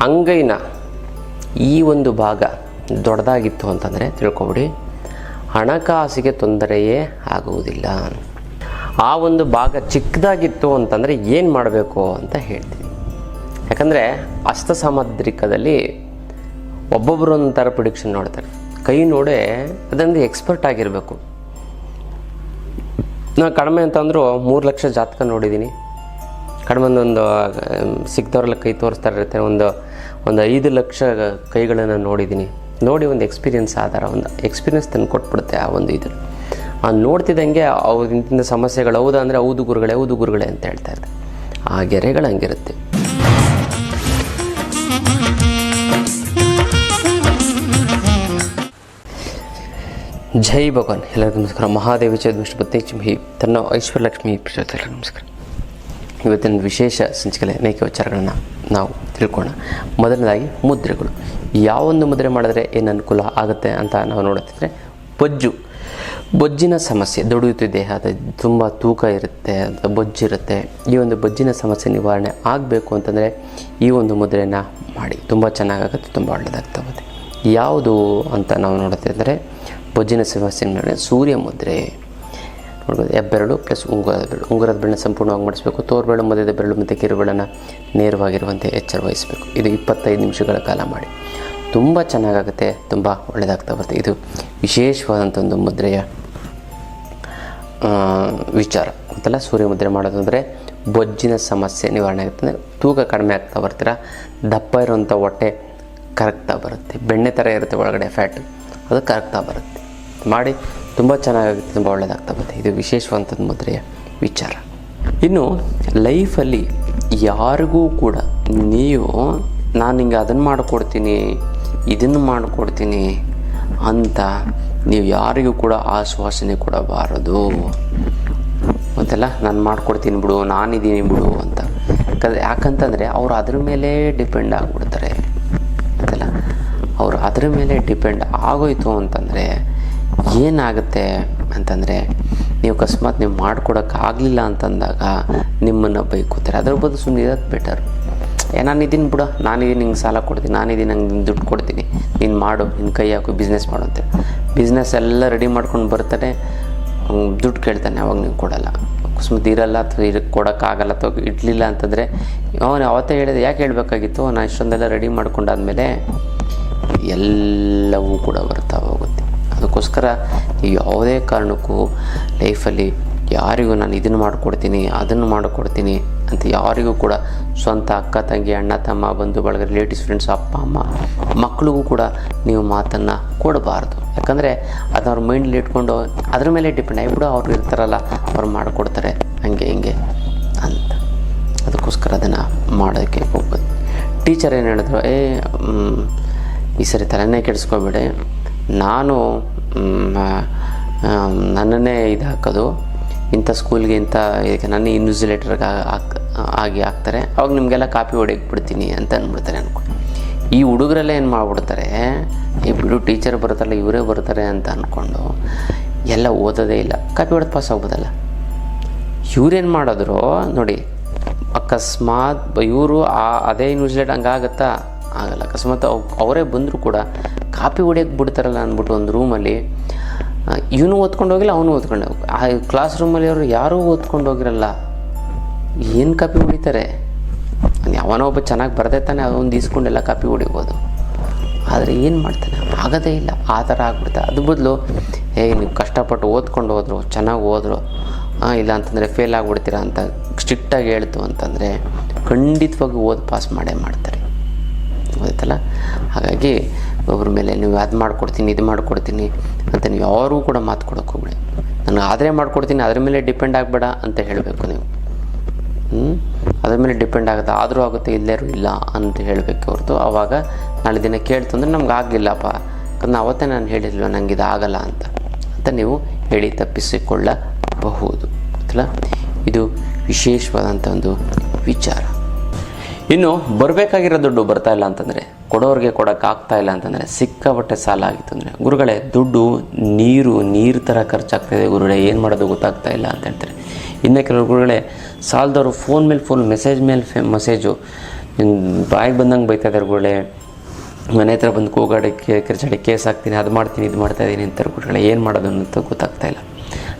ಅಂಗೈನ ಈ ಒಂದು ಭಾಗ ದೊಡ್ಡದಾಗಿತ್ತು ಅಂತಂದರೆ ತಿಳ್ಕೊಬಿಡಿ. ಹಣಕಾಸಿಗೆ ತೊಂದರೆಯೇ ಆಗುವುದಿಲ್ಲ. ಆ ಒಂದು ಭಾಗ ಚಿಕ್ಕದಾಗಿತ್ತು ಅಂತಂದರೆ ಏನು ಮಾಡಬೇಕು ಅಂತ ಹೇಳ್ತೀನಿ ಯಾಕಂದರೆ ಅಸ್ತಸಾಮದ್ರಿಕದಲ್ಲಿ ಒಬ್ಬೊಬ್ಬರು ಒಂಥರ ಪ್ರಿಡಿಕ್ಷನ್ ನೋಡ್ತಾರೆ. ಕೈ ನೋಡೇ ಅದೊಂದು ಎಕ್ಸ್ಪರ್ಟ್ ಆಗಿರಬೇಕು. ನಾನು ಕಡಿಮೆ ಅಂತಂದರೂ ಮೂರು ಲಕ್ಷ ಜಾತಕ ನೋಡಿದ್ದೀನಿ ಕಡಿಮೆ ಒಂದು ಸಿಕ್ತವ್ರೆಲ್ಲ ಕೈ ತೋರಿಸ್ತಾ ಇರುತ್ತೆ. ಒಂದು ಒಂದು ಐದು ಲಕ್ಷ ಕೈಗಳನ್ನು ನೋಡಿದ್ದೀನಿ. ನೋಡಿ ಒಂದು ಎಕ್ಸ್ಪೀರಿಯನ್ಸ್ ಆಧಾರ, ಒಂದು ಎಕ್ಸ್ಪೀರಿಯನ್ಸ್ ತಂದು ಕೊಟ್ಬಿಡುತ್ತೆ ಆ ಒಂದು ಇದು. ನೋಡ್ತಿದ್ದಂಗೆ ಅವ್ರ ಇಂತಿಂಥ ಸಮಸ್ಯೆಗಳು, ಹೌದಾ ಅಂದರೆ ಹೌದು ಗುರುಗಳೇ ಹೌದು ಗುರುಗಳೇ ಅಂತ ಹೇಳ್ತಾ ಇರ್ತಾರೆ. ಆ ಗೆರೆಗಳು ಹಂಗಿರುತ್ತೆ. ಜೈ ಭಗವಾನ್. ಎಲ್ಲರಿಗೂ ನಮಸ್ಕಾರ. ಮಹಾದೇವಿ ಚೇದ್ ವಿಷ್ಣುಪತಿ ಚಿಂಹಿ. ತನ್ನ ಐಶ್ವರ್ಯಲಕ್ಷ್ಮಿ ಪ್ರಚೋದ ನಮಸ್ಕಾರ. ಇವತ್ತಿನ ವಿಶೇಷ ಸಂಚಿಕೆಯಲ್ಲಿ ಅನೇಕ ವಿಚಾರಗಳನ್ನು ನಾವು ತಿಳ್ಕೊಳ್ಳೋಣ ಮೊದಲನೇದಾಗಿ ಮುದ್ರೆಗಳು. ಯಾವೊಂದು ಮುದ್ರೆ ಮಾಡಿದ್ರೆ ಏನು ಅನುಕೂಲ ಆಗುತ್ತೆ ಅಂತ ನಾವು ನೋಡುತ್ತಿದ್ದರೆ ಬೊಜ್ಜು. ಬೊಜ್ಜಿನ ಸಮಸ್ಯೆ ದುಡಿಯುತ್ತಿದೆ ಅದು ತುಂಬ ತೂಕ ಇರುತ್ತೆ ಅಂತ ಬೊಜ್ಜಿರುತ್ತೆ ಈ ಒಂದು ಬೊಜ್ಜಿನ ಸಮಸ್ಯೆ ನಿವಾರಣೆ ಆಗಬೇಕು ಅಂತಂದರೆ ಈ ಒಂದು ಮುದ್ರೆನ ಮಾಡಿ. ತುಂಬ ಚೆನ್ನಾಗಾಗುತ್ತೆ, ತುಂಬ ಒಳ್ಳೆಯದಾಗ್ತಾ ಹೋಗುತ್ತೆ ಯಾವುದು ಅಂತ ನಾವು ನೋಡುತ್ತಿದ್ದರೆ ಬೊಜ್ಜಿನ ಸಮಸ್ಯೆ ನಿವಾರಣೆ ಸೂರ್ಯ ಮುದ್ರೆ. ನೋಡ್ಬೋದು, ಹೆಬ್ಬೆರಳು ಪ್ಲಸ್ ಉಂಗುರದ ಬೆರಳು. ಉಂಗುರದ ಬೆರಳನ್ನ ಸಂಪೂರ್ಣವಾಗಿ ಮಾಡಿಸ್ಬೇಕು. ತೋರ್ಬೆರಳು ಮಧ್ಯದ ಬೆರಳು ಮತ್ತು ಕಿರುಬೆರಳನ್ನು ನೇರವಾಗಿರುವಂತೆ ಎಚ್ಚರ ವಹಿಸಬೇಕು ಇದು ಇಪ್ಪತ್ತೈದು ನಿಮಿಷಗಳ ಕಾಲ ಮಾಡಿ. ತುಂಬ ಚೆನ್ನಾಗಾಗುತ್ತೆ, ತುಂಬ ಒಳ್ಳೆಯದಾಗ್ತಾ ಬರುತ್ತೆ. ಇದು ವಿಶೇಷವಾದಂಥ ಒಂದು ಮುದ್ರೆಯ ವಿಚಾರ. ಗೊತ್ತಲ್ಲ ಸೂರ್ಯ ಮುದ್ರೆ ಮಾಡೋದು ಅಂದರೆ ಬೊಜ್ಜಿನ ಸಮಸ್ಯೆ ನಿವಾರಣೆ ಆಗುತ್ತೆ. ಅಂದರೆ ತೂಕ ಕಡಿಮೆ ಆಗ್ತಾ ಬರ್ತೀರ, ದಪ್ಪ ಇರುವಂಥ ಹೊಟ್ಟೆ ಕರಗ್ತಾ ಬರುತ್ತೆ. ಬೆಣ್ಣೆ ಥರ ಇರುತ್ತೆ ಒಳಗಡೆ ಫ್ಯಾಟ್ ಅದು ಕರಗ್ತಾ ಬರುತ್ತೆ. ಮಾಡಿ ತುಂಬ ಚೆನ್ನಾಗಿರುತ್ತೆ ತುಂಬ ಒಳ್ಳೆಯದಾಗ್ತಾ ಬರುತ್ತೆ ಇದು ವಿಶೇಷವಂಥದ್ದು ಮುದ್ರೆಯ ವಿಚಾರ. ಇನ್ನು ಲೈಫಲ್ಲಿ ಯಾರಿಗೂ ಕೂಡ ನೀವು ನಾನು ಹಿಂಗೆ ಅದನ್ನು ಮಾಡಿಕೊಡ್ತೀನಿ, ಇದನ್ನು ಮಾಡಿಕೊಡ್ತೀನಿ ಅಂತ ನೀವು ಯಾರಿಗೂ ಕೂಡ ಆಶ್ವಾಸನೆ ಕೊಡಬಾರದು. ಗೊತ್ತಲ್ಲ ನಾನು ಮಾಡ್ಕೊಡ್ತೀನಿ ಬಿಡು, ನಾನಿದ್ದೀನಿ ಬಿಡು ಅಂತ. ಯಾಕಂದ್ರೆ ಯಾಕಂತಂದರೆ ಅವ್ರು ಅದ್ರ ಮೇಲೆ ಡಿಪೆಂಡ್ ಆಗಿಬಿಡ್ತಾರೆ. ಗೊತ್ತಲ್ಲ ಅವ್ರು ಅದ್ರ ಮೇಲೆ ಡಿಪೆಂಡ್ ಆಗೋಯ್ತು ಅಂತಂದರೆ ಏನಾಗುತ್ತೆ ಅಂತಂದರೆ ನೀವು ಅಕಸ್ಮಾತ್ ನೀವು ಮಾಡ್ಕೊಡೋಕ್ಕಾಗಲಿಲ್ಲ ಅಂತಂದಾಗ ನಿಮ್ಮನ್ನು ಬೈಕೋತಾರೆ. ಅದ್ರ ಬದಲು ಸುಮ್ಮನೆ ಇರೋದು ಬೆಟರ್ ಏ, ನಾನು ಬಿಡ. ನಾನಿದ್ದೀನಿ ನಿಂಗೆ ಸಾಲ ಕೊಡ್ತೀನಿ. ನಾನಿದ್ದೀನಿ ನಂಗೆ ನಿಂಗೆ ದುಡ್ಡು ಕೊಡ್ತೀನಿ. ನೀನು ಮಾಡು. ನಿನ್ನ ಕೈ ಹಾಕು. ಬಿಸ್ನೆಸ್ ಮಾಡು ಅಂತ. ಬಿಸ್ನೆಸ್ ಎಲ್ಲ ರೆಡಿ ಮಾಡ್ಕೊಂಡು ಬರ್ತಾನೆ. ದುಡ್ಡು ಕೇಳ್ತಾನೆ. ಅವಾಗ ನೀವು ಕೊಡಲ್ಲ. ಅಕಸ್ಮಾತ್ ಇರಲ್ಲ ಅಥವಾ ಇದಕ್ಕೆ ಕೊಡೋಕ್ಕಾಗಲ್ಲ ಅಥವಾ ಇಡ್ಲಿಲ್ಲ ಅಂತಂದರೆ ಅವನು ಅವತ್ತೇ ಹೇಳಿದೆ, ಯಾಕೆ ಹೇಳಬೇಕಾಗಿತ್ತು? ನಾನು ಇಷ್ಟೊಂದೆಲ್ಲ ರೆಡಿ ಮಾಡ್ಕೊಂಡಾದ್ಮೇಲೆ ಎಲ್ಲವೂ ಕೂಡ ಬರ್ತಾ ಹೋಗುತ್ತೆ ಅದಕ್ಕೋಸ್ಕರ ಯಾವುದೇ ಕಾರಣಕ್ಕೂ ಲೈಫಲ್ಲಿ ಯಾರಿಗೂ ನಾನು ಇದನ್ನು ಮಾಡಿಕೊಡ್ತೀನಿ, ಅದನ್ನು ಮಾಡಿಕೊಡ್ತೀನಿ ಅಂತ ಯಾರಿಗೂ ಕೂಡ ಸ್ವಂತ ಅಕ್ಕ, ತಂಗಿ, ಅಣ್ಣ, ತಮ್ಮ, ಬಂಧು, ಬಳಗ ರಿಲೇಟಿವ್ಸ್ ಫ್ರೆಂಡ್ಸ್ ಅಪ್ಪ, ಅಮ್ಮ ಮಕ್ಕಳಿಗೂ ಕೂಡ ನೀವು ಮಾತನ್ನು ಕೊಡಬಾರ್ದು. ಯಾಕಂದರೆ ಅದು ಅವ್ರ ಮೈಂಡಲ್ಲಿ ಇಟ್ಕೊಂಡು ಅದ್ರ ಮೇಲೆ ಡಿಪೆಂಡ್ ಆಗಿಬಿಡು ಅವ್ರು ಇರ್ತಾರಲ್ಲ, ಅವ್ರು ಮಾಡಿಕೊಡ್ತಾರೆ, ಹಂಗೆ ಹಿಂಗೆ ಅಂತ. ಅದಕ್ಕೋಸ್ಕರ ಅದನ್ನು ಮಾಡೋದಕ್ಕೆ ಹೋಗ್ಬೋದು ಟೀಚರ್ ಏನು ಹೇಳಿದ್ರು, ಏ ಈ ಸರಿ ತಲೆನೇ ಕೆಡಿಸ್ಕೊಬೇಡಿ. ನಾನು ನನ್ನನ್ನೇ ಇದು ಹಾಕೋದು. ಇಂಥ ಸ್ಕೂಲ್ಗೆ ಇಂಥ ಇದಕ್ಕೆ ನನ್ನ ಇನ್ವಿಜಿಲೇಟರ್ಗೆ ಹಾಕ್, ಆಗಿ ಹಾಕ್ತಾರೆ. ಅವಾಗ ನಿಮಗೆಲ್ಲ ಕಾಪಿ ಹೊಡೆಯಕ್ಕೆ ಬಿಡ್ತೀನಿ ಅಂತ ಅಂದ್ಬಿಡ್ತಾರೆ ಅಂದ್ಕೊಂಡು ಈ ಹುಡುಗರೆಲ್ಲ ಏನು ಮಾಡಿಬಿಡ್ತಾರೆ ಈ ಬಿಡು, ಟೀಚರ್ ಬರ್ತಾರಲ್ಲ ಇವರೇ ಬರ್ತಾರೆ ಅಂತ ಅಂದ್ಕೊಂಡು ಎಲ್ಲ ಓದೋದೇ ಇಲ್ಲ. ಕಾಪಿ ಹೊಡೆದು ಪಾಸ್ ಆಗ್ಬೋದಲ್ಲ. ಇವ್ರೇನು ಮಾಡಿದ್ರು, ನೋಡಿ, ಅಕಸ್ಮಾತ್ ಇವರು ಆ, ಅದೇ ಇನ್ವಿಜಿಲೇಟ್ ಹಂಗಾಗತ್ತಾ? ಆಗಲ್ಲ. ಅಕಸ್ಮಾತ್ ಅವ್, ಅವರೇ ಬಂದರೂ ಕೂಡ ಕಾಪಿ ಹೊಡಿಯೋಕ್ಕೆ ಬಿಡ್ತಾರಲ್ಲ ಅಂದ್ಬಿಟ್ಟು ಒಂದು ರೂಮಲ್ಲಿ ಇವನು ಓದ್ಕೊಂಡು ಹೋಗಿಲ್ಲ, ಅವನು ಓದ್ಕೊಂಡು ಆ ಕ್ಲಾಸ್ ರೂಮಲ್ಲಿ ಅವರು ಯಾರೂ ಓದ್ಕೊಂಡು ಹೋಗಿರಲ್ಲ. ಏನು ಕಾಪಿ ಹೊಡಿತಾರೆ? ಯಾವನೋ ಒಬ್ಬ ಚೆನ್ನಾಗಿ ಬರದೇ ತಾನೆ, ಅವನು ಈಸ್ಕೊಂಡೆಲ್ಲ ಕಾಪಿ ಹೊಡಿಬೋದು. ಆದರೆ ಏನು ಮಾಡ್ತಾನೆ? ಆಗೋದೇ ಇಲ್ಲ. ಆ ಥರ ಆಗ್ಬಿಡುತ್ತೆ ಅದು ಬದಲು, ಏ, ನೀವು ಕಷ್ಟಪಟ್ಟು ಓದ್ಕೊಂಡು ಹೋದ್ರು, ಚೆನ್ನಾಗಿ ಓದ್ರು ಇಲ್ಲ ಅಂತಂದರೆ ಫೇಲ್ ಆಗಿಬಿಡ್ತೀರಾ ಅಂತ ಸ್ಟ್ರಿಕ್ಟಾಗಿ ಹೇಳ್ತು ಅಂತಂದರೆ ಖಂಡಿತವಾಗಿ ಓದಿ ಪಾಸ್ ಮಾಡೇ ಮಾಡ್ತಾರೆ. ಗೊತ್ತಲ್ಲ ಹಾಗಾಗಿ ಒಬ್ಬರ ಮೇಲೆ ನೀವು ಅದು ಮಾಡಿಕೊಡ್ತೀನಿ, ಇದು ಮಾಡಿಕೊಡ್ತೀನಿ ಅಂತ ನೀವು ಯಾರಿಗೂ ಕೂಡ ಮಾತು ಕೊಡೋಕೆ ಹೋಗ್ಬೇಡಿ. ನಾನು ಆದರೆ ಮಾಡಿಕೊಡ್ತೀನಿ, ಅದ್ರ ಮೇಲೆ ಡಿಪೆಂಡ್ ಆಗಬೇಡ ಅಂತ ಹೇಳಬೇಕು ನೀವು? ಅದ್ರ ಮೇಲೆ ಡಿಪೆಂಡ್ ಆಗುತ್ತೆ ಆದರೂ ಆಗುತ್ತೆ ಇಲ್ಲೇರು ಇಲ್ಲ ಅಂತ ಹೇಳಬೇಕು ಹೊರತು ಆವಾಗ ನಾಳೆ ದಿನ ಕೇಳ್ತು ಅಂದರೆ ನಮ್ಗೆ ಆಗಲಿಲ್ಲಪ್ಪ. ಯಾಕಂದ್ರೆ ಅವತ್ತೇ ನಾನು ಹೇಳಿರಲಿಲ್ಲ ನಂಗೆ ಇದು ಆಗಲ್ಲ ಅಂತ. ಅಂತ ನೀವು ಹೇಳಿ ತಪ್ಪಿಸಿಕೊಳ್ಳಬಹುದು. ಗೊತ್ತಲ್ಲ? ಇದು ವಿಶೇಷವಾದಂಥ ಒಂದು ವಿಚಾರ. ಇನ್ನು ಬರಬೇಕಾಗಿರೋ ದುಡ್ಡು ಬರ್ತಾ ಇಲ್ಲ ಅಂತಂದರೆ, ಕೊಡೋರಿಗೆ ಕೊಡೋಕೆ ಆಗ್ತಾ ಇಲ್ಲ ಅಂತಂದರೆ ಸಿಕ್ಕಾಪಟ್ಟೆ ಸಾಲ ಆಗಿತ್ತು ಅಂದರೆ, ಗುರುಗಳೇ, ದುಡ್ಡು, ನೀರು ನೀರು ಥರ ಖರ್ಚಾಗ್ತಾಯಿದೆ ಗುರುಗಳೇ, ಏನು ಮಾಡೋದು ಗೊತ್ತಾಗ್ತಾ ಇಲ್ಲ ಅಂತ ಹೇಳ್ತಾರೆ. ಇನ್ನು ಕೆಲವು ಗುರುಗಳೇ, ಸಾಲದವರು ಫೋನ್ ಮೇಲೆ ಫೋನ್ ಮೆಸೇಜ್ ಮೇಲೆ ಫೆ ಮೆಸೇಜು ಬಾಯಿಗೆ ಬಂದಂಗೆ ಬೈತಾ ಇದ್ದಾರೆ ಗುರುಗಳೇ. ಮನೆ ಹತ್ರ ಬಂದು ಕೂಗಾಡಕ್ಕೆ ಕಿರ್ಚಾಡಿ ಕೇಸ್ ಹಾಕ್ತೀನಿ, ಅದು ಮಾಡ್ತೀನಿ, ಇದು ಮಾಡ್ತಾ ಇದ್ದೀನಿ ಅಂತಾರೆ ಗುರುಗಳೇ. ಏನು ಮಾಡೋದು ಅಂತ ಗೊತ್ತಾಗ್ತಾ ಇಲ್ಲ.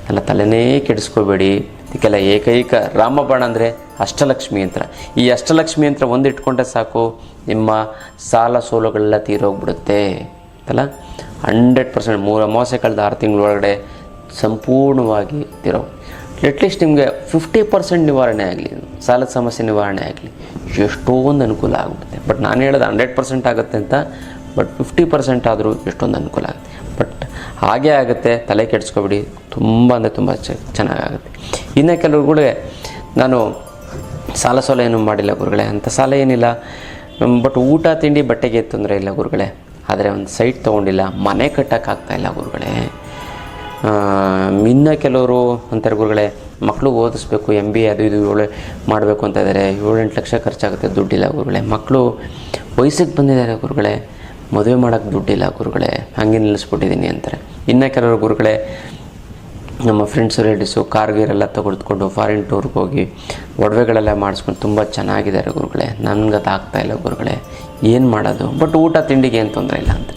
ನನ್ನ ತಲೆನೇ ಕೆಡಿಸ್ಕೋಬೇಡಿ. ಇದಕ್ಕೆಲ್ಲ ಏಕೈಕ ರಾಮಬಾಣ ಅಂದರೆ ಅಷ್ಟಲಕ್ಷ್ಮಿ ಯಂತ್ರ. ಈ ಅಷ್ಟಲಕ್ಷ್ಮಿ ಯಂತ್ರ ಒಂದು ಇಟ್ಕೊಂಡ್ರೆ ಸಾಕು, ನಿಮ್ಮ ಸಾಲ ಸೋಲುಗಳೆಲ್ಲ ತೀರೋಗ್ಬಿಡುತ್ತೆ. ಅಲ್ಲ? ಹಂಡ್ರೆಡ್ ಪರ್ಸೆಂಟ್ ಮೂರು ಅಮಾವಾಸ್ಯೆ ಕಳೆದ ಆರು ತಿಂಗಳೊಳಗಡೆ ಸಂಪೂರ್ಣವಾಗಿ ತೀರೋ ಅಟ್ಲೀಸ್ಟ್ ನಿಮಗೆ ಫಿಫ್ಟಿ ಪರ್ಸೆಂಟ್ ನಿವಾರಣೆ ಆಗಲಿ, ಸಾಲದ ಸಮಸ್ಯೆ ನಿವಾರಣೆ ಆಗಲಿ, ಎಷ್ಟೊಂದು ಅನುಕೂಲ ಆಗುತ್ತೆ ಬಟ್ ನಾನು ಹೇಳೋದು ಹಂಡ್ರೆಡ್ ಪರ್ಸೆಂಟ್ ಆಗುತ್ತೆ ಅಂತ ಬಟ್ ಫಿಫ್ಟಿ ಪರ್ಸೆಂಟ್ ಆದರೂ ಎಷ್ಟೊಂದು ಅನುಕೂಲ ಆಗುತ್ತೆ. ಬಟ್ ಹಾಗೇ ಆಗುತ್ತೆ, ತಲೆ ಕೆಡಿಸ್ಕೊಬಿಡಿ. ತುಂಬ ಅಂದರೆ ತುಂಬ ಚೆನ್ನಾಗಾಗುತ್ತೆ. ಇನ್ನು ಕೆಲವ್ರುಗಳಿಗೆ ನಾನು ಸಾಲ ಸೋಲ ಏನು ಮಾಡಿಲ್ಲ ಗುರುಗಳೇ ಅಂಥ ಸಾಲ ಏನಿಲ್ಲ. ಬಟ್ ಊಟ, ತಿಂಡಿ, ಬಟ್ಟೆಗೆ ತೊಂದರೆ ಇಲ್ಲ ಗುರುಗಳೇ. ಆದರೆ ಒಂದು ಸೈಟ್ ತೊಗೊಂಡಿಲ್ಲ, ಮನೆ ಕಟ್ಟೋಕ್ಕಾಗ್ತಾಯಿಲ್ಲ ಗುರುಗಳೇ. ಇನ್ನು ಕೆಲವರು ಅಂತಾರೆ ಗುರುಗಳೇ ಮಕ್ಕಳು ಓದಿಸ್ಬೇಕು ಎಂ ಬಿ ಅದು ಇದು ಏಳು ಮಾಡಬೇಕು ಅಂತ ಇದ್ದಾರೆ ಏಳೆಂಟು ಲಕ್ಷ ಖರ್ಚಾಗುತ್ತೆ, ದುಡ್ಡಿಲ್ಲ ಗುರುಗಳೇ. ಮಕ್ಕಳು ವಯಸ್ಸಿಗೆ ಬಂದಿದ್ದಾರೆ ಗುರುಗಳೇ, ಮದುವೆ ಮಾಡೋಕ್ಕೆ ದುಡ್ಡಿಲ್ಲ ಗುರುಗಳೇ. ಹಂಗೆ ನಿಲ್ಲಿಸ್ಬಿಟ್ಟಿದ್ದೀನಿ ಅಂತಾರೆ. ಇನ್ನು ಕೆಲವರು ಗುರುಗಳೇ ನಮ್ಮ ಫ್ರೆಂಡ್ಸ್ ರಿಲೇಟಿವ್ಸು ಕಾರ್ ತೆಗೆದುಕೊಂಡು ಫಾರಿನ್ ಟೂರ್ಗೆ ಹೋಗಿ ಒಡವೆಗಳೆಲ್ಲ ಮಾಡಿಸ್ಕೊಂಡು ತುಂಬ ಚೆನ್ನಾಗಿದ್ದಾರೆ ಗುರುಗಳೇ. ನನಗೆ ಅದು ಆಗ್ತಾ ಇಲ್ಲ ಗುರುಗಳೇ. ಏನು ಮಾಡೋದು? ಬಟ್ ಊಟ ತಿಂಡಿಗೆ ಏನು ತೊಂದರೆ ಇಲ್ಲ ಅಂತ.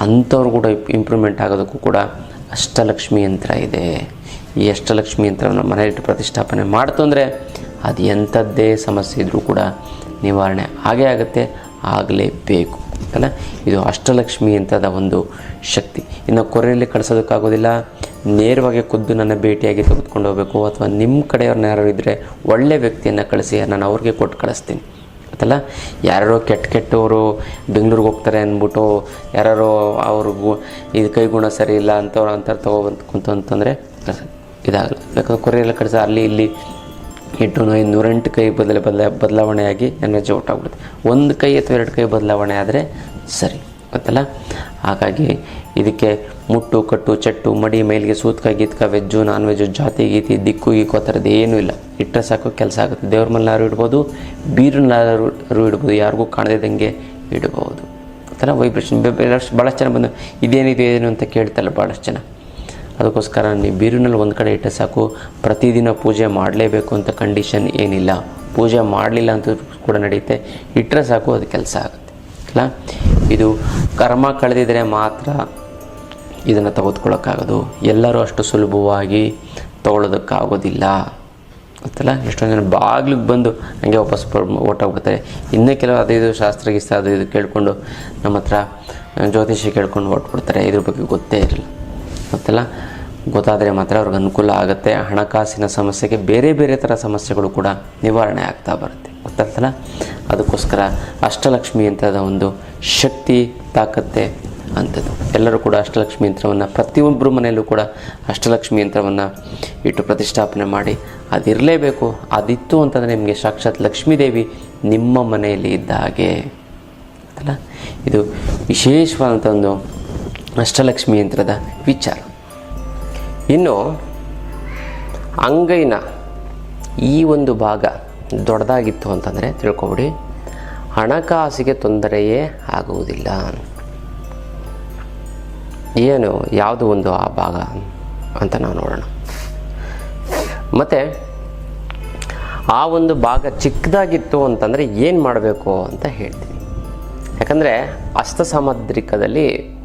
ಅಂಥವ್ರು ಕೂಡ ಇಂಪ್ರೂವ್ಮೆಂಟ್ ಆಗೋದಕ್ಕೂ ಕೂಡ ಅಷ್ಟಲಕ್ಷ್ಮಿ ಯಂತ್ರ ಇದೆ. ಈ ಅಷ್ಟಲಕ್ಷ್ಮಿ ಯಂತ್ರವನ್ನು ಮನೆಯಲ್ಲಿಟ್ಟು ಪ್ರತಿಷ್ಠಾಪನೆ ಮಾಡ್ತು ಅಂದರೆ ಅದು ಎಂಥದ್ದೇ ಸಮಸ್ಯೆ ಇದ್ದರೂ ಕೂಡ ನಿವಾರಣೆ ಆಗೇ ಆಗುತ್ತೆ, ಆಗಲೇಬೇಕು. ಅಲ್ಲ? ಇದು ಅಷ್ಟಲಕ್ಷ್ಮಿ ಅಂತದ ಒಂದು ಶಕ್ತಿ. ಇನ್ನು ಕೊರೆಯಲ್ಲಿ ಕಳಿಸೋದಕ್ಕಾಗೋದಿಲ್ಲ ನೇರವಾಗಿ ಖುದ್ದು ನನ್ನ ಭೇಟಿಯಾಗಿ ತೆಗೆದುಕೊಂಡು ಹೋಗಬೇಕು ಅಥವಾ ನಿಮ್ಮ ಕಡೆಯವ್ರನ್ನ ಯಾರು ಇದ್ದರೆ ಒಳ್ಳೆ ವ್ಯಕ್ತಿಯನ್ನು ಕಳಿಸಿ ನಾನು ಅವ್ರಿಗೆ ಕೊಟ್ಟು ಕಳಿಸ್ತೀನಿ. ಗೊತ್ತಲ್ಲ? ಯಾರೋ ಕೆಟ್ಟ ಕೆಟ್ಟವರು ಬೆಂಗ್ಳೂರಿಗೆ ಹೋಗ್ತಾರೆ ಅಂದ್ಬಿಟ್ಟು ಯಾರೋ ಅವ್ರಿಗೂ ಇದು ಕೈಗುಣ ಸರಿ ಇಲ್ಲ ಅಂಥವ್ರು ಅಂತಾರೆ ತೊಗೊಬಂತು ಅಂತಂದರೆ ಇದಾಗಲ್ಲ. ಯಾಕಂದ್ರೆ ಕೊರಿಯೆಲ್ಲ ಕಳಿಸ ಅಲ್ಲಿ ಇಲ್ಲಿ ಎಂಟು ನೂರೆಂಟು ಕೈ ಬದಲ ಬದಲ ಬದಲಾವಣೆಯಾಗಿ ಎನರ್ಜಿ ಔಟ್ ಆಗ್ಬಿಡುತ್ತೆ. ಒಂದು ಕೈ ಅಥವಾ ಎರಡು ಕೈ ಬದಲಾವಣೆ ಆದರೆ ಸರಿ. ಗೊತ್ತಲ್ಲ? ಹಾಗಾಗಿ ಇದಕ್ಕೆ ಮುಟ್ಟು, ಕಟ್ಟು, ಚಟ್ಟು, ಮಡಿ, ಮೈಲಿಗೆ ಸೂತ್ಕ, ಗೀತ್ಕ, ವೆಜ್ಜು ನಾನ್ ವೆಜ್ಜು ಜಾತಿ, ಗೀತಿ, ದಿಕ್ಕು, ಗೀಕು ಆ ಥರದ್ದು ಏನೂ ಇಲ್ಲ. ಇಟ್ಟರೆ ಸಾಕು, ಕೆಲಸ ಆಗುತ್ತೆ. ದೇವ್ರ ಮನೆಲಾರು ಇಡ್ಬೋದು ಬೀರಲ್ಲಾರು ಇಡ್ಬೋದು. ಯಾರಿಗೂ ಕಾಣದಿದ್ದಂಗೆ ಇಡ್ಬೋದು. ಥರ ವೈಬ್ರೇಷನ್ ಭಾಳಷ್ಟು ಜನ ಬಂದು, ಇದೇನಿದೆ ಏನು ಅಂತ ಕೇಳ್ತಲ್ಲ ಭಾಳಷ್ಟು ಜನ. ಅದಕ್ಕೋಸ್ಕರ ನೀವು ಬೀರಿನಲ್ಲಿ ಒಂದು ಕಡೆ ಇಟ್ಟರೆ ಸಾಕು. ಪ್ರತಿದಿನ ಪೂಜೆ ಮಾಡಲೇಬೇಕು ಅಂತ ಕಂಡೀಷನ್ ಏನಿಲ್ಲ. ಪೂಜೆ ಮಾಡಲಿಲ್ಲ ಅಂತ ಕೂಡ ನಡೆಯುತ್ತೆ. ಇಟ್ಟರೆ ಸಾಕು, ಅದು ಕೆಲಸ ಆಗುತ್ತೆ. ಅಲ್ಲ ಇದು ಕರ್ಮ ಕಳೆದಿದ್ರೆ ಮಾತ್ರ ಇದನ್ನು ತೆಗೆದುಕೊಳ್ಳೋಕ್ಕಾಗೋದು ಎಲ್ಲರೂ ಅಷ್ಟು ಸುಲಭವಾಗಿ ತೊಗೊಳೋದಕ್ಕಾಗೋದಿಲ್ಲ. ಗೊತ್ತಲ್ಲ? ಎಷ್ಟೊಂದು ಜನ ಬಾಗ್ಲಿಗೆ ಬಂದು ಹಂಗೆ ವಾಪಸ್ ಹೊಟ್ಟೋಗ್ಬಿಡ್ತಾರೆ ಇನ್ನೂ ಕೆಲವು ಅದು ಇದು ಶಾಸ್ತ್ರ ಗೀಸ್ತ್ರ ಅದು ಇದು ಕೇಳಿಕೊಂಡು ನಮ್ಮ ಹತ್ರ ಜ್ಯೋತಿಷಿ ಕೇಳ್ಕೊಂಡು ಹೊಟ್ಬಿಡ್ತಾರೆ ಇದ್ರ ಬಗ್ಗೆ ಗೊತ್ತೇ ಇರಲಿಲ್ಲ ಗೊತ್ತಲ್ಲ? ಗೊತ್ತಾದರೆ ಮಾತ್ರ ಅವ್ರಿಗೆ ಅನುಕೂಲ ಆಗುತ್ತೆ. ಹಣಕಾಸಿನ ಸಮಸ್ಯೆಗೆ ಬೇರೆ ಬೇರೆ ಥರ ಸಮಸ್ಯೆಗಳು ಕೂಡ ನಿವಾರಣೆ ಆಗ್ತಾ ಬರುತ್ತೆ. ಗೊತ್ತಾಗ್ತಲ್ಲ ಅದಕ್ಕೋಸ್ಕರ ಅಷ್ಟಲಕ್ಷ್ಮಿ ಅಂತದ ಒಂದು ಶಕ್ತಿ, ತಾಕತ್ತೆ ಅಂಥದ್ದು ಎಲ್ಲರೂ ಕೂಡ ಅಷ್ಟಲಕ್ಷ್ಮಿ ಯಂತ್ರವನ್ನು ಪ್ರತಿಯೊಬ್ಬರ ಮನೆಯಲ್ಲೂ ಕೂಡ ಅಷ್ಟಲಕ್ಷ್ಮಿ ಯಂತ್ರವನ್ನು ಇಟ್ಟು ಪ್ರತಿಷ್ಠಾಪನೆ ಮಾಡಿ, ಅದಿರಲೇಬೇಕು, ಅದಿತ್ತು ಅಂತಂದರೆ ನಿಮಗೆ ಸಾಕ್ಷಾತ್ ಲಕ್ಷ್ಮೀದೇವಿ ನಿಮ್ಮ ಮನೆಯಲ್ಲಿ ಇದ್ದ ಹಾಗೆ. ಅಲ್ಲ ಇದು ವಿಶೇಷವಾದಂಥ ಒಂದು ಅಷ್ಟಲಕ್ಷ್ಮಿ ಯಂತ್ರದ ವಿಚಾರ. ಇನ್ನು ಅಂಗೈನ ಈ ಒಂದು ಭಾಗ ದೊಡ್ಡದಾಗಿತ್ತು ಅಂತಂದರೆ ತಿಳ್ಕೊಬಿಡಿ. ಹಣಕಾಸಿಗೆ ತೊಂದರೆಯೇ ಆಗುವುದಿಲ್ಲ. ಏನು ಯಾವುದು ಒಂದು ಆ ಭಾಗ ಅಂತ ನಾವು ನೋಡೋಣ. ಮತ್ತು ಆ ಒಂದು ಭಾಗ ಚಿಕ್ಕದಾಗಿತ್ತು ಅಂತಂದರೆ ಏನು ಮಾಡಬೇಕು ಅಂತ ಹೇಳ್ತೀನಿ. ಯಾಕಂದರೆ ಅಸ್ತಸಾಮದ್ರಿಕದಲ್ಲಿ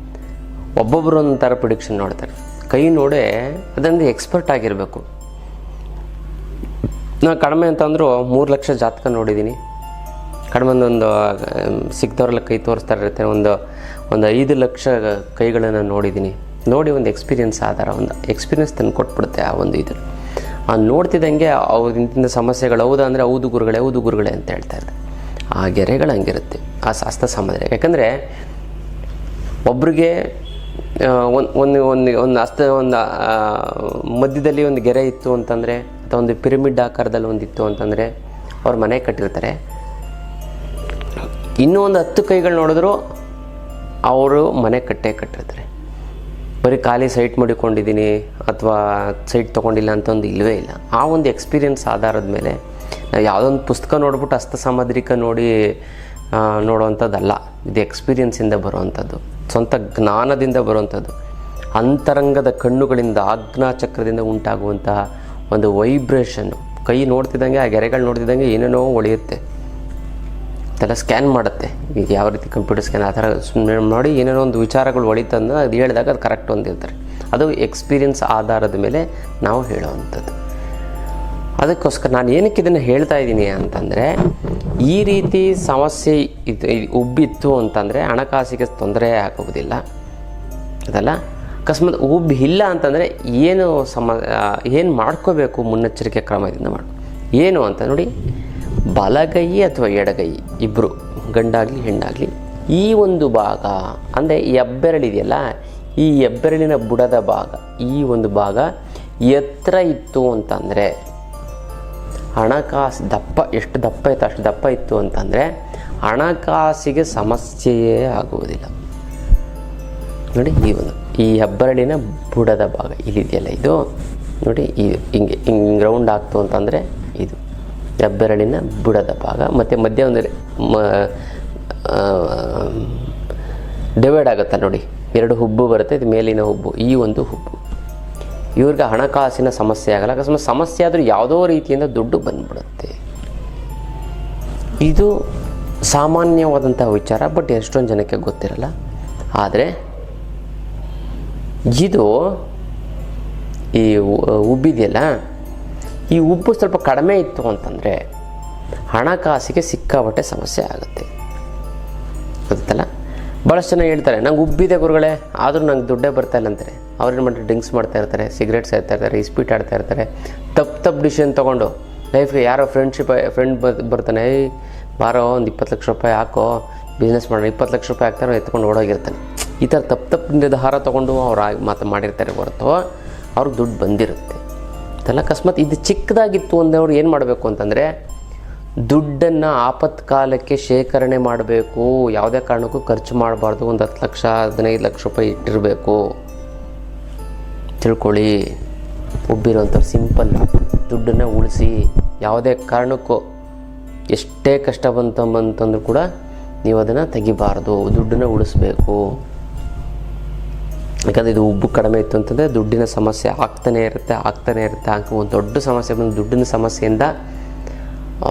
ಒಬ್ಬೊಬ್ಬರು ಒಂಥರ ಪ್ರಿಡಿಕ್ಷನ್ ನೋಡ್ತಾರೆ. ಕೈ ನೋಡೇ ಅದೊಂದು ಎಕ್ಸ್ಪರ್ಟ್ ಆಗಿರಬೇಕು. ನಾನು ಕಡಿಮೆ ಅಂತಂದರೂ ಮೂರು ಲಕ್ಷ ಜಾತಕ ನೋಡಿದ್ದೀನಿ ಕಡಿಮೆ ಒಂದು ಸಿಕ್ತವ್ರೆಲ್ಲ ಕೈ ತೋರಿಸ್ತಾ ಇರ್ತಾರೆ ಒಂದು ಒಂದು ಐದು ಲಕ್ಷ ಕೈಗಳನ್ನು ನೋಡಿದ್ದೀನಿ. ನೋಡಿ ಒಂದು ಎಕ್ಸ್ಪೀರಿಯನ್ಸ್ ಆಧಾರ, ಒಂದು ಎಕ್ಸ್ಪೀರಿಯನ್ಸ್ ತಂದು ಕೊಟ್ಬಿಡುತ್ತೆ ಆ ಒಂದು ಇದು. ಆ ನೋಡ್ತಿದ್ದಂಗೆ ಅವ್ರ ಇಂತಿಂದ ಸಮಸ್ಯೆಗಳು, ಹೌದಾ ಅಂದರೆ ಹೌದು ಗುರುಗಳೇ ಹೌದು ಗುರುಗಳೇ ಅಂತ ಹೇಳ್ತಾ ಇದ್ದೆ ಆ ಗೆರೆಗಳು ಹಂಗಿರುತ್ತೆ, ಆ ಶಾಸ್ತ್ರ ಸಾಮುದ್ರಿಕ ಯಾಕಂದರೆ ಒಬ್ರಿಗೆ ಒಂದು ಒಂದು ಒಂದು ಒಂದು ಒಂದು ಮಧ್ಯದಲ್ಲಿ ಒಂದು ಗೆರೆ ಇತ್ತು ಅಂತಂದರೆ, ಅಥವಾ ಒಂದು ಪಿರಮಿಡ್ ಆಕಾರದಲ್ಲಿ ಒಂದಿತ್ತು ಅಂತಂದರೆ, ಅವ್ರ ಮನೆ ಕಟ್ಟಿರ್ತಾರೆ. ಇನ್ನೂ ಒಂದು ಹತ್ತು ಕೈಗಳು ನೋಡಿದ್ರು ಅವರು ಮನೆ ಕಟ್ಟೆ ಕಟ್ಟಿರ್ತಾರೆ. ಬರೀ ಖಾಲಿ ಸೈಟ್ ಮಾಡಿಕೊಂಡಿದ್ದೀನಿ ಅಥವಾ ಸೈಟ್ ತೊಗೊಂಡಿಲ್ಲ ಅಂತ ಒಂದು ಇಲ್ಲವೇ ಇಲ್ಲ. ಆ ಒಂದು ಎಕ್ಸ್ಪೀರಿಯನ್ಸ್ ಆಧಾರದ ಮೇಲೆ ನಾವು ಯಾವುದೊಂದು ಪುಸ್ತಕ ನೋಡ್ಬಿಟ್ಟು ಹಸ್ತ ಸಾಮುದ್ರಿಕ ನೋಡಿ ನೋಡುವಂಥದ್ದಲ್ಲ ಇದು ಎಕ್ಸ್ಪೀರಿಯನ್ಸಿಂದ ಬರುವಂಥದ್ದು. ಸ್ವಂತ ಜ್ಞಾನದಿಂದ ಬರುವಂಥದ್ದು. ಅಂತರಂಗದ ಕಣ್ಣುಗಳಿಂದ, ಆಜ್ಞಾ ಚಕ್ರದಿಂದ ಉಂಟಾಗುವಂತಹ ಒಂದು ವೈಬ್ರೇಷನ್ನು ಕೈ ನೋಡ್ತಿದ್ದಂಗೆ, ಆ ಗೆರೆಗಳು ನೋಡ್ತಿದ್ದಂಗೆ ಏನೇನೋ ಒಳೆಯುತ್ತೆ. ಅದೆಲ್ಲ ಸ್ಕ್ಯಾನ್ ಮಾಡುತ್ತೆ. ಈಗ ಯಾವ ರೀತಿ ಕಂಪ್ಯೂಟರ್ ಸ್ಕ್ಯಾನ್ ಆ ಥರ ಮಾಡಿ ಏನೇನೋ ಒಂದು ವಿಚಾರಗಳು ಒಳಿತಂದು ಅದು ಹೇಳಿದಾಗ ಅದು ಕರೆಕ್ಟ್ ಹೊಂದಿರ್ತಾರೆ. ಅದು ಎಕ್ಸ್ಪೀರಿಯನ್ಸ್ ಆಧಾರದ ಮೇಲೆ ನಾವು ಹೇಳುವಂಥದ್ದು. ಅದಕ್ಕೋಸ್ಕರ ನಾನು ಏನಕ್ಕೆ ಇದನ್ನು ಹೇಳ್ತಾ ಇದ್ದೀನಿ ಅಂತಂದರೆ, ಈ ರೀತಿ ಸಮಸ್ಯೆ ಇದು ಉಬ್ಬಿತ್ತು ಅಂತಂದರೆ ಹಣಕಾಸಿಗೆ ತೊಂದರೆ ಆಗುವುದಿಲ್ಲ. ಅದಲ್ಲ? ಅಕಸ್ಮಾತ್ ಉಬ್ಬಿ ಇಲ್ಲ ಅಂತಂದರೆ ಏನು ಸಮ ಏನು ಮಾಡ್ಕೋಬೇಕು ಮುನ್ನೆಚ್ಚರಿಕೆ ಕ್ರಮದಿಂದ ಮಾಡಿ ಏನು ಅಂತ ನೋಡಿ ಬಲಗೈ ಅಥವಾ ಎಡಗೈ ಇಬ್ಬರು ಗಂಡಾಗಲಿ, ಹೆಣ್ಣಾಗಲಿ, ಈ ಒಂದು ಭಾಗ, ಅಂದರೆ ಹೆಬ್ಬೆರಳಿದೆಯಲ್ಲ ಈ ಹೆಬ್ಬೆರಳಿನ ಬುಡದ ಭಾಗ, ಈ ಒಂದು ಭಾಗ ಎತ್ತರ ಇತ್ತು ಅಂತಂದರೆ, ಹಣಕಾಸು ದಪ್ಪ, ಎಷ್ಟು ದಪ್ಪ ಇತ್ತು, ಅಷ್ಟು ದಪ್ಪ ಇತ್ತು ಅಂತಂದರೆ, ಹಣಕಾಸಿಗೆ ಸಮಸ್ಯೆಯೇ ಆಗುವುದಿಲ್ಲ. ನೋಡಿ, ಈ ಒಂದು, ಈ ಹೆಬ್ಬರಳಿನ ಬುಡದ ಭಾಗ ಇಲ್ಲಿದೆಯಲ್ಲ ಇದು, ನೋಡಿ, ಈ ಹಿಂಗೆ ಹಿಂಗೆ ರೌಂಡ್ ಆಗ್ತು ಅಂತಂದರೆ ಹೆಬ್ಬೆರಳಿನ ಬುಡದ ಭಾಗ. ಮತ್ತು ಮಧ್ಯ ಒಂದು ಡಿವೈಡ್ ಆಗುತ್ತೆ ನೋಡಿ. ಎರಡು ಹುಬ್ಬು ಬರುತ್ತೆ, ಇದು ಮೇಲಿನ ಹುಬ್ಬು, ಈ ಒಂದು ಹುಬ್ಬು. ಇವ್ರಿಗೆ ಹಣಕಾಸಿನ ಸಮಸ್ಯೆ ಆಗಲ್ಲ. ಅಕಸ್ಮಾತ್ ಸಮಸ್ಯೆ ಆದರೂ ಯಾವುದೋ ರೀತಿಯಿಂದ ದುಡ್ಡು ಬಂದ್ಬಿಡುತ್ತೆ. ಇದು ಸಾಮಾನ್ಯವಾದಂತಹ ವಿಚಾರ, ಬಟ್ ಎಷ್ಟೊಂದು ಜನಕ್ಕೆ ಗೊತ್ತಿರಲ್ಲ. ಆದರೆ, ಇದು ಈ ಉಬ್ಬಿದೆಯಲ್ಲ? ಈ ಉಬ್ಬು ಸ್ವಲ್ಪ ಕಡಿಮೆ ಇತ್ತು ಅಂತಂದರೆ ಹಣಕಾಸಿಗೆ ಸಿಕ್ಕಾಪಟ್ಟೆ ಸಮಸ್ಯೆ ಆಗುತ್ತೆ. ಗೊತ್ತಲ್ಲ? ಭಾಳಷ್ಟು ಜನ ಹೇಳ್ತಾರೆ, ನಂಗೆ ಉಬ್ಬಿದೆ ಗುರುಗಳೇ, ಆದರೂ ನಂಗೆ ದುಡ್ಡೇ ಬರ್ತಾ ಇಲ್ಲ ಅಂತಾರೆ. ಅವ್ರೇನು ಮಾಡ್ತಾರೆ, ಡ್ರಿಂಕ್ಸ್ ಮಾಡ್ತಾ ಇರ್ತಾರೆ, ಸಿಗರೇಟ್ ಸೇರ್ತಾ ಇರ್ತಾರೆ ಇಸ್ಪೀಟ್ ಆಡ್ತಾ ಇರ್ತಾರೆ. ತಪ್ಪು ತಪ್ಪು ಡಿಸಿಷನ್ ತೊಗೊಂಡು ಲೈಫ್ಗೆ ಯಾರೋ ಫ್ರೆಂಡ್ಶಿಪ್ ಫ್ರೆಂಡ್ ಬರ್ತಾನೆ, ಏಯ್, ಬಾರೋ, ಒಂದು ಇಪ್ಪತ್ತು ಲಕ್ಷ ರೂಪಾಯಿ ಹಾಕೋ ಬಿಸ್ನೆಸ್ ಮಾಡೋಣ, ಇಪ್ಪತ್ತು ಲಕ್ಷ ರೂಪಾಯಿ ಹಾಕ್ತಾರೆ, ಎತ್ಕೊಂಡು ಓಡೋಗಿರ್ತಾನೆ. ಈ ಥರ ತಪ್ಪು ತಪ್ಪು ನಿರ್ಧಾರ ತೊಗೊಂಡು ಅವ್ರು ಮಾತು ಮಾಡಿರ್ತಾರೆ ಹೊರತು, ಅವ್ರಿಗೆ ದುಡ್ಡು ಬಂದಿರುತ್ತೆ. ಅದೆಲ್ಲ ಅಕಸ್ಮಾತ್ ಇದು ಚಿಕ್ಕದಾಗಿತ್ತು ಅಂದವ್ರು ಏನು ಮಾಡಬೇಕು ಅಂತಂದರೆ ದುಡ್ಡನ್ನು ಆಪತ್ಕಾಲಕ್ಕೆ ಶೇಖರಣೆ ಮಾಡಬೇಕು. ಯಾವುದೇ ಕಾರಣಕ್ಕೂ ಖರ್ಚು ಮಾಡಬಾರ್ದು. ಒಂದು ಹತ್ತು ಲಕ್ಷ, ಹದಿನೈದು ಲಕ್ಷ ರೂಪಾಯಿ ಇಟ್ಟಿರಬೇಕು. ತಿಳ್ಕೊಳ್ಳಿ. ಒಬ್ಬಿರೋಂಥ ಸಿಂಪಲ್ ದುಡ್ಡನ್ನು ಉಳಿಸಿ ಯಾವುದೇ ಕಾರಣಕ್ಕೂ ಎಷ್ಟೇ ಕಷ್ಟ ಬಂತ ಬಂತಂದ್ರೂ ಕೂಡ ನೀವು ಅದನ್ನು ತೆಗಿಬಾರ್ದು. ದುಡ್ಡನ್ನು ಉಳಿಸ್ಬೇಕು. ಯಾಕಂದರೆ ಇದು ಉಬ್ಬು ಕಡಿಮೆ ಇತ್ತು ಅಂತಂದರೆ ದುಡ್ಡಿನ ಸಮಸ್ಯೆ ಆಗ್ತಾನೇ ಇರುತ್ತೆ ಆಗ್ತಾನೇ ಇರುತ್ತೆ ಆಗ ಒಂದು ದೊಡ್ಡ ಸಮಸ್ಯೆ ಬಂದು ದುಡ್ಡಿನ ಸಮಸ್ಯೆಯಿಂದ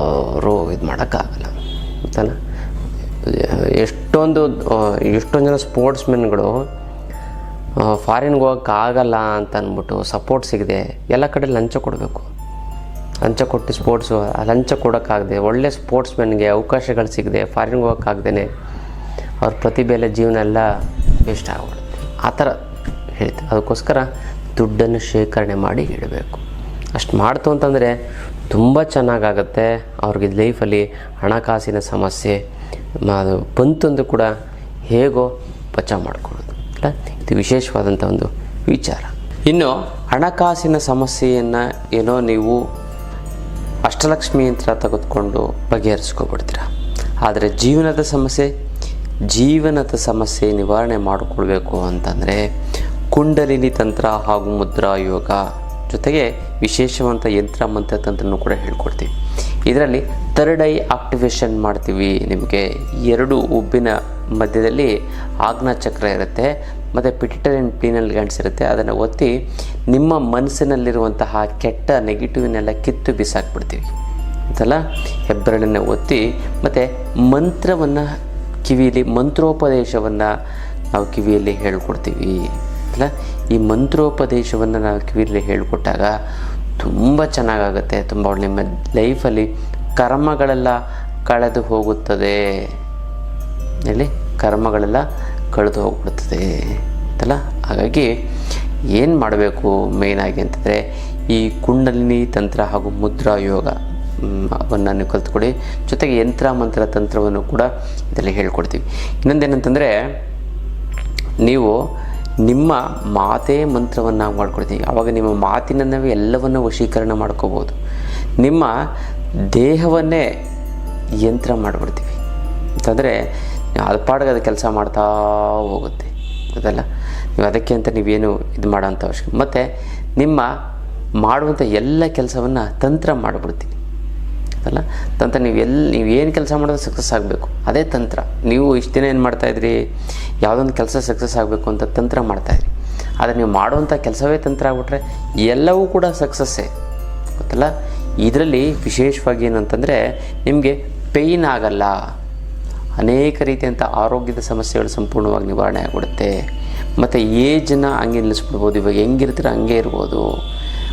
ಅವರು ಇದು ಮಾಡೋಕ್ಕಾಗಲ್ಲ. ಗೊತ್ತಲ್ಲ? ಎಷ್ಟೊಂದು ಎಷ್ಟೊಂದು ಜನ ಸ್ಪೋರ್ಟ್ಸ್ ಮೆನ್ಗಳು ಫಾರಿನ್ಗೆ ಹೋಗೋಕ್ಕಾಗಲ್ಲ ಅಂತ ಅಂದ್ಬಿಟ್ಟು ಸಪೋರ್ಟ್ ಸಿಗದೆ ಎಲ್ಲ ಕಡೆ ಲಂಚ ಕೊಡಬೇಕು. ಲಂಚ ಕೊಟ್ಟು ಸ್ಪೋರ್ಟ್ಸು ಲಂಚ ಕೊಡೋಕ್ಕಾಗದೆ, ಒಳ್ಳೆ ಸ್ಪೋರ್ಟ್ಸ್ಮೆನ್ಗೆ ಅವಕಾಶಗಳು ಸಿಗದೆ ಫಾರಿನ್ಗೆ ಹೋಗೋಕ್ಕಾಗ್ದೇ ಅವ್ರ ಪ್ರತಿಭೆಲೆ ಜೀವನ ಎಲ್ಲ ವೇಸ್ಟ್ ಆಗ್ಬಿಡುತ್ತೆ. ಆ ಥರ ಹೇಳ್ತೀವಿ ಅದಕ್ಕೋಸ್ಕರ ದುಡ್ಡನ್ನು ಶೇಖರಣೆ ಮಾಡಿ ಇಡಬೇಕು. ಅಷ್ಟು ಮಾಡ್ತು ಅಂತಂದರೆ ತುಂಬ ಚೆನ್ನಾಗಾಗತ್ತೆ. ಅವ್ರಿಗೆ ಲೈಫಲ್ಲಿ ಹಣಕಾಸಿನ ಸಮಸ್ಯೆ ಅದು ಬಂತು ಅಂದರೂ ಕೂಡ ಹೇಗೋ ಬಚಾವ್ ಮಾಡ್ಕೊಳ್ಳೋದು. ಇಲ್ಲ? ಇದು ವಿಶೇಷವಾದಂಥ ಒಂದು ವಿಚಾರ. ಇನ್ನು ಹಣಕಾಸಿನ ಸಮಸ್ಯೆಯನ್ನು ಏನೋ ನೀವು ಅಷ್ಟಲಕ್ಷ್ಮಿ ಯಂತ್ರ ತೆಗೆದುಕೊಂಡು ಬಗೆಹರಿಸ್ಕೊಬಿಡ್ತೀರ. ಆದರೆ ಜೀವನದ ಸಮಸ್ಯೆ ಜೀವನದ ಸಮಸ್ಯೆ ನಿವಾರಣೆ ಮಾಡಿಕೊಳ್ಬೇಕು ಅಂತಂದರೆ ಕುಂಡಲಿನಿ ತಂತ್ರ ಹಾಗೂ ಮುದ್ರಾ ಯೋಗ ಜೊತೆಗೆ ವಿಶೇಷವಂತ ಯಂತ್ರ ಮಂತ್ರ ತಂತ್ರನೂ ಕೂಡ ಹೇಳ್ಕೊಡ್ತೀವಿ. ಇದರಲ್ಲಿ ಥರ್ಡ್ ಐ ಆಕ್ಟಿವೇಶನ್ ಮಾಡ್ತೀವಿ ನಿಮಗೆ. ಎರಡು ಉಬ್ಬಿನ ಮಧ್ಯದಲ್ಲಿ ಚಕ್ರ ಇರುತ್ತೆ, ಮತ್ತು ಪಿಟಿಟರ್ ಆ್ಯಂಡ್ ಪ್ಲೀನಲ್ ಗ್ಯಾಂಡ್ಸ್ ಇರುತ್ತೆ. ಅದನ್ನು ಒತ್ತಿ ನಿಮ್ಮ ಮನಸ್ಸಿನಲ್ಲಿರುವಂತಹ ಕೆಟ್ಟ ನೆಗೆಟಿವ್ನೆಲ್ಲ ಕಿತ್ತು ಬಿಸಾಕ್ಬಿಡ್ತೀವಿ. ಅಂತಲ್ಲ? ಹೆಬ್ಬೆರಳನ್ನು ಒತ್ತಿ, ಮತ್ತು ಮಂತ್ರವನ್ನು ಕಿವಿಯಲ್ಲಿ ಮಂತ್ರೋಪದೇಶವನ್ನು ನಾವು ಕಿವಿಯಲ್ಲಿ ಹೇಳ್ಕೊಡ್ತೀವಿ. ಅಲ್ಲ? ಈ ಮಂತ್ರೋಪದೇಶವನ್ನು ನಾವು ಕಿವಿಯಲ್ಲಿ ಹೇಳಿಕೊಟ್ಟಾಗ ತುಂಬ ಚೆನ್ನಾಗಾಗುತ್ತೆ, ತುಂಬ ನಿಮ್ಮ ಲೈಫಲ್ಲಿ ಕರ್ಮಗಳೆಲ್ಲ ಕಳೆದು ಹೋಗುತ್ತದೆ. ಹೇಳಿ ಕರ್ಮಗಳೆಲ್ಲ ಕಳೆದು ಹೋಗ್ಬಿಡ್ತದೆ. ಅಂತಲ್ಲ ಹಾಗಾಗಿ ಏನು ಮಾಡಬೇಕು ಮೇಯ್ನಾಗಿ ಅಂತಂದರೆ ಈ ಕುಂಡಲಿನಿ ತಂತ್ರ ಹಾಗೂ ಮುದ್ರಾ ಯೋಗ. ಮ್, ಅವನ್ನು ನೀವು ಜೊತೆಗೆ ಯಂತ್ರ ಮಂತ್ರ ತಂತ್ರವನ್ನು ಕೂಡ ಇದರಲ್ಲಿ ಹೇಳ್ಕೊಡ್ತೀವಿ. ಇನ್ನೊಂದೇನಂತಂದರೆ ನೀವು ನಿಮ್ಮ ಮಾತೇ ಮಂತ್ರವನ್ನು ಮಾಡ್ಕೊಡ್ತೀವಿ. ಆವಾಗ ನಿಮ್ಮ ಮಾತಿನಲ್ಲವೇ ಎಲ್ಲವನ್ನು ವಶೀಕರಣ ಮಾಡ್ಕೋಬೋದು. ನಿಮ್ಮ ದೇಹವನ್ನೇ ಯಂತ್ರ ಮಾಡಿಬಿಡ್ತೀವಿ. ಅಂತಂದರೆ ಅದು ಪಾಡಿಗೆ ಅದು ಕೆಲಸ ಮಾಡ್ತಾ ಹೋಗುತ್ತೆ. ಅದಲ್ಲ ನೀವು ಅದಕ್ಕೆ ಅಂತ ನೀವೇನು ಇದು ಮಾಡೋಂಥ ಅವಶ್ಯಕ ಮತ್ತು ನಿಮ್ಮ ಮಾಡುವಂಥ ಎಲ್ಲ ಕೆಲಸವನ್ನು ತಂತ್ರ ಮಾಡಿಬಿಡ್ತೀವಿ. ಅಲ್ಲ ತಂತ್ರ, ನೀವು ಎಲ್ಲಿ ನೀವು ಏನು ಕೆಲಸ ಮಾಡೋದು ಸಕ್ಸಸ್ ಆಗಬೇಕು. ಅದೇ ತಂತ್ರ. ನೀವು ಇಷ್ಟು ದಿನ ಏನು ಮಾಡ್ತಾಯಿದ್ರಿ ಯಾವುದೊಂದು ಕೆಲಸ ಸಕ್ಸಸ್ ಆಗಬೇಕು ಅಂತ ತಂತ್ರ ಮಾಡ್ತಾಯಿದ್ರಿ ಆದರೆ ನೀವು ಮಾಡುವಂಥ ಕೆಲಸವೇ ತಂತ್ರ ಆಗ್ಬಿಟ್ರೆ ಎಲ್ಲವೂ ಕೂಡ ಸಕ್ಸಸ್ಸೇ ಗೊತ್ತಲ್ಲ? ಇದರಲ್ಲಿ ವಿಶೇಷವಾಗಿ ಏನಂತಂದರೆ ನಿಮಗೆ ಪೇಯ್ನ್ ಆಗಲ್ಲ. ಅನೇಕ ರೀತಿಯಂಥ ಆರೋಗ್ಯದ ಸಮಸ್ಯೆಗಳು ಸಂಪೂರ್ಣವಾಗಿ ನಿವಾರಣೆ ಆಗಿಬಿಡುತ್ತೆ. ಮತ್ತು ಏಜನ್ನು ಹಂಗೆ ನಿಲ್ಲಿಸ್ಬಿಡ್ಬೋದು. ಇವಾಗ ಹೆಂಗಿರ್ತೀರ ಹಂಗೆ ಇರ್ಬೋದು.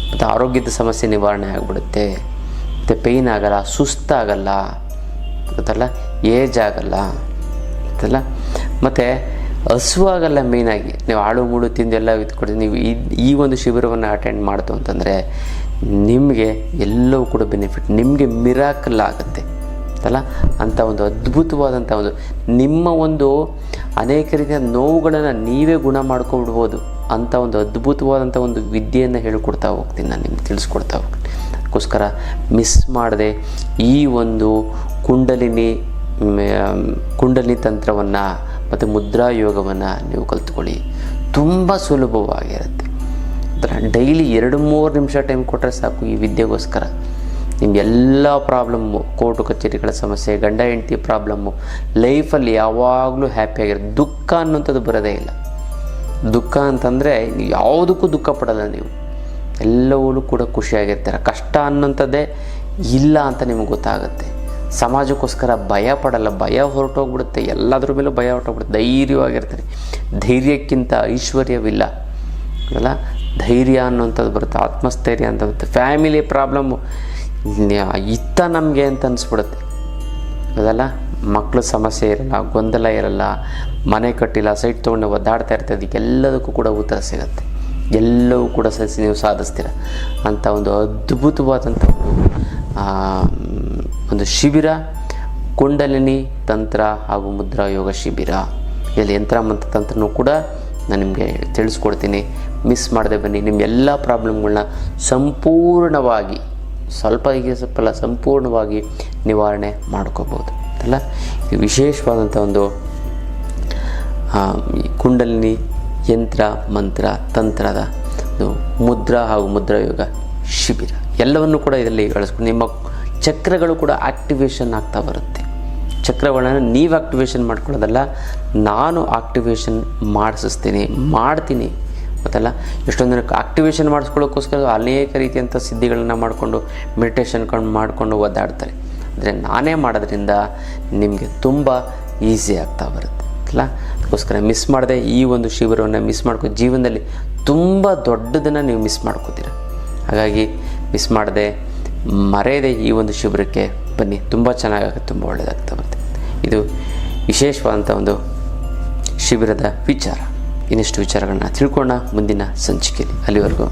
ಮತ್ತು ಆರೋಗ್ಯದ ಸಮಸ್ಯೆ ನಿವಾರಣೆ ಆಗಿಬಿಡುತ್ತೆ. ಮತ್ತು ಪೇಯ್ನ್ ಆಗಲ್ಲ ಸುಸ್ತಾಗಲ್ಲ ಗೊತ್ತಲ್ಲ? ಏಜ್ ಆಗಲ್ಲ, ಗೊತ್ತಲ್ಲ? ಮತ್ತು ಹಸುವಾಗಲ್ಲ ಮೇಯ್ನಾಗಿ ನೀವು ಆಳು ಮೂಳು ತಿಂದು ಎಲ್ಲ ಇದ್ಕೊಡಿ ನೀವು ಈ ಒಂದು ಶಿಬಿರವನ್ನು ಅಟೆಂಡ್ ಮಾಡ್ತು ಅಂತಂದರೆ ನಿಮಗೆ ಎಲ್ಲವೂ ಕೂಡ ಬೆನಿಫಿಟ್ ನಿಮಗೆ ಮಿರಾಕಲ್ ಆಗುತ್ತೆ. ಅಲ್ಲ ಅಂಥ ಒಂದು ಅದ್ಭುತವಾದಂಥ ಒಂದು, ನಿಮ್ಮ ಒಂದು ಅನೇಕ ರೀತಿಯ ನೋವುಗಳನ್ನು ನೀವೇ ಗುಣ ಮಾಡ್ಕೊಬಿಡ್ಬೋದು ಅಂಥ ಒಂದು ಅದ್ಭುತವಾದಂಥ ಒಂದು ವಿದ್ಯೆಯನ್ನು ಹೇಳ್ಕೊಡ್ತಾ ಹೋಗ್ತೀನಿ ನಾನು ನಿಮ್ಗೆ, ತಿಳಿಸ್ಕೊಡ್ತಾ ಹೋಗ್ತೀನಿ. ಅದಕ್ಕೋಸ್ಕರ ಮಿಸ್ ಮಾಡದೆ ಈ ಒಂದು ಕುಂಡಲಿನಿ ಕುಂಡಲಿನಿ ತಂತ್ರವನ್ನು ಮತ್ತು ಮುದ್ರಾ ಯೋಗವನ್ನು ನೀವು ಕಲ್ತ್ಕೊಳ್ಳಿ. ತುಂಬ ಸುಲಭವಾಗಿರುತ್ತೆ. ಅದರ ಡೈಲಿ ಎರಡು ಮೂರು ನಿಮಿಷ ಟೈಮ್ ಕೊಟ್ಟರೆ ಸಾಕು ಈ ವಿದ್ಯೆಗೋಸ್ಕರ. ನಿಮ್ಗೆಲ್ಲ ಪ್ರಾಬ್ಲಮ್ಮು ಕೋರ್ಟು ಕಚೇರಿಗಳ ಸಮಸ್ಯೆ, ಗಂಡ, ಹೆಂಡತಿ ಪ್ರಾಬ್ಲಮ್ಮು ಲೈಫಲ್ಲಿ ಯಾವಾಗಲೂ ಹ್ಯಾಪಿಯಾಗಿರುತ್ತೆ ದುಃಖ ಅನ್ನೋಂಥದ್ದು ಬರೋದೇ ಇಲ್ಲ. ದುಃಖ ಅಂತಂದರೆ ಯಾವುದಕ್ಕೂ ದುಃಖ ಪಡಲ್ಲ ನೀವು. ಎಲ್ಲವೂ ಕೂಡ ಖುಷಿಯಾಗಿರ್ತಾರೆ. ಕಷ್ಟ ಅನ್ನೋಂಥದ್ದೇ ಇಲ್ಲ ಅಂತ ನಿಮಗೆ ಗೊತ್ತಾಗುತ್ತೆ. ಸಮಾಜಕ್ಕೋಸ್ಕರ ಭಯ ಪಡಲ್ಲ, ಭಯ ಹೊರಟೋಗ್ಬಿಡುತ್ತೆ, ಎಲ್ಲದ್ರ ಮೇಲೂ ಭಯ ಹೊರಟೋಗ್ಬಿಡುತ್ತೆ. ಧೈರ್ಯವಾಗಿರ್ತಾರೆ. ಧೈರ್ಯಕ್ಕಿಂತ ಐಶ್ವರ್ಯವಿಲ್ಲ. ಅಲ್ಲ? ಧೈರ್ಯ ಅನ್ನೋಂಥದ್ದು ಬರುತ್ತೆ, ಆತ್ಮಸ್ಥೈರ್ಯ ಅಂತ ಬರುತ್ತೆ. ಫ್ಯಾಮಿಲಿ ಪ್ರಾಬ್ಲಮ್ಮು ಇತ್ತ ನಮಗೆ ಅಂತ ಅನಿಸ್ಬಿಡುತ್ತೆ. ಅದಲ್ಲ? ಮಕ್ಕಳ ಸಮಸ್ಯೆ ಇರಲ್ಲ, ಗೊಂದಲ ಇರಲ್ಲ, ಮನೆ ಕಟ್ಟಿಲ್ಲ, ಸೈಟ್ ತೊಗೊಂಡು ಒದ್ದಾಡ್ತಾ ಇರ್ತದೆ ಅದಕ್ಕೆಲ್ಲದಕ್ಕೂ ಕೂಡ ಉತ್ತರ ಸಿಗುತ್ತೆ. ಎಲ್ಲವೂ ಕೂಡ ಸಸಿ ನೀವು ಸಾಧಿಸ್ತೀರ. ಅಂಥ ಒಂದು ಅದ್ಭುತವಾದಂಥ ಒಂದು ಶಿಬಿರ, ಕುಂಡಲಿನಿ ತಂತ್ರ ಹಾಗೂ ಮುದ್ರಾ ಯೋಗ ಶಿಬಿರ. ಇಲ್ಲಿ ಯಂತ್ರ ಮಂತ್ರ ತಂತ್ರನೂ ಕೂಡ ನಾನು ನಿಮಗೆ ತಿಳಿಸ್ಕೊಡ್ತೀನಿ. ಮಿಸ್ ಮಾಡದೆ ಬನ್ನಿ. ನಿಮ್ಮ ಎಲ್ಲ ಪ್ರಾಬ್ಲಮ್ಗಳನ್ನ ಸಂಪೂರ್ಣವಾಗಿ, ಸ್ವಲ್ಪ ಈಗ ಸ್ವಲ್ಪ ಸಂಪೂರ್ಣವಾಗಿ ನಿವಾರಣೆ ಮಾಡ್ಕೋಬೋದು. ಅಲ್ಲ? ವಿಶೇಷವಾದಂಥ ಒಂದು ಕುಂಡಲಿನಿ ಯಂತ್ರ, ಮಂತ್ರ, ತಂತ್ರದ ಮುದ್ರ ಹಾಗೂ ಮುದ್ರಾ ಯೋಗ ಶಿಬಿರ. ಎಲ್ಲವನ್ನು ಕೂಡ ಇದರಲ್ಲಿ ಬಳಸ್ಕೊಂಡು ನಿಮ್ಮ ಚಕ್ರಗಳು ಕೂಡ ಆಕ್ಟಿವೇಶನ್ ಆಗ್ತಾ ಬರುತ್ತೆ. ಚಕ್ರಗಳನ್ನು ನೀವು ಆಕ್ಟಿವೇಷನ್ ಮಾಡ್ಕೊಳ್ಳೋದಲ್ಲ, ನಾನು ಆಕ್ಟಿವೇಶನ್ ಮಾಡಿಸ್ತೀನಿ ಮಾಡ್ತೀನಿ. ಗೊತ್ತಲ್ಲ? ಎಷ್ಟೊಂದು ಜನಕ್ಕೆ ಆಕ್ಟಿವೇಶನ್ ಮಾಡಿಸ್ಕೊಳ್ಳೋಕ್ಕೋಸ್ಕರ ಅನೇಕ ರೀತಿಯಂಥ ಸಿದ್ಧಿಗಳನ್ನು ಮಾಡಿಕೊಂಡು ಮೆಡಿಟೇಷನ್ ಕಂಡು ಮಾಡಿಕೊಂಡು ಒದ್ದಾಡ್ತಾರೆ. ಅಂದರೆ ನಾನೇ ಮಾಡೋದ್ರಿಂದ ನಿಮಗೆ ತುಂಬ ಈಸಿ ಆಗ್ತಾ ಬರುತ್ತೆ. ಅಲ್ಲ ಅದಕ್ಕೋಸ್ಕರ ಮಿಸ್ ಮಾಡದೆ ಈ ಒಂದು ಶಿಬಿರವನ್ನು ಮಿಸ್ ಮಾಡ್ಕೊ ಜೀವನದಲ್ಲಿ ತುಂಬ ದೊಡ್ಡದನ್ನು ನೀವು ಮಿಸ್ ಮಾಡ್ಕೋತೀರ. ಹಾಗಾಗಿ ಮಿಸ್ ಮಾಡದೆ ಮರೆಯದೆ ಈ ಒಂದು ಶಿಬಿರಕ್ಕೆ ಬನ್ನಿ. ತುಂಬ ಚೆನ್ನಾಗಾಗುತ್ತೆ, ತುಂಬ ಒಳ್ಳೆಯದಾಗ್ತಾ ಬರುತ್ತೆ. ಇದು ವಿಶೇಷವಾದಂಥ ಒಂದು ಶಿಬಿರದ ವಿಚಾರ. ಇನ್ನಿಷ್ಟು ವಿಚಾರಗಳನ್ನ ತಿಳ್ಕೊಳ್ಳೋಣ ಮುಂದಿನ ಸಂಚಿಕೆಯಲ್ಲಿ. ಅಲ್ಲಿವರೆಗೂ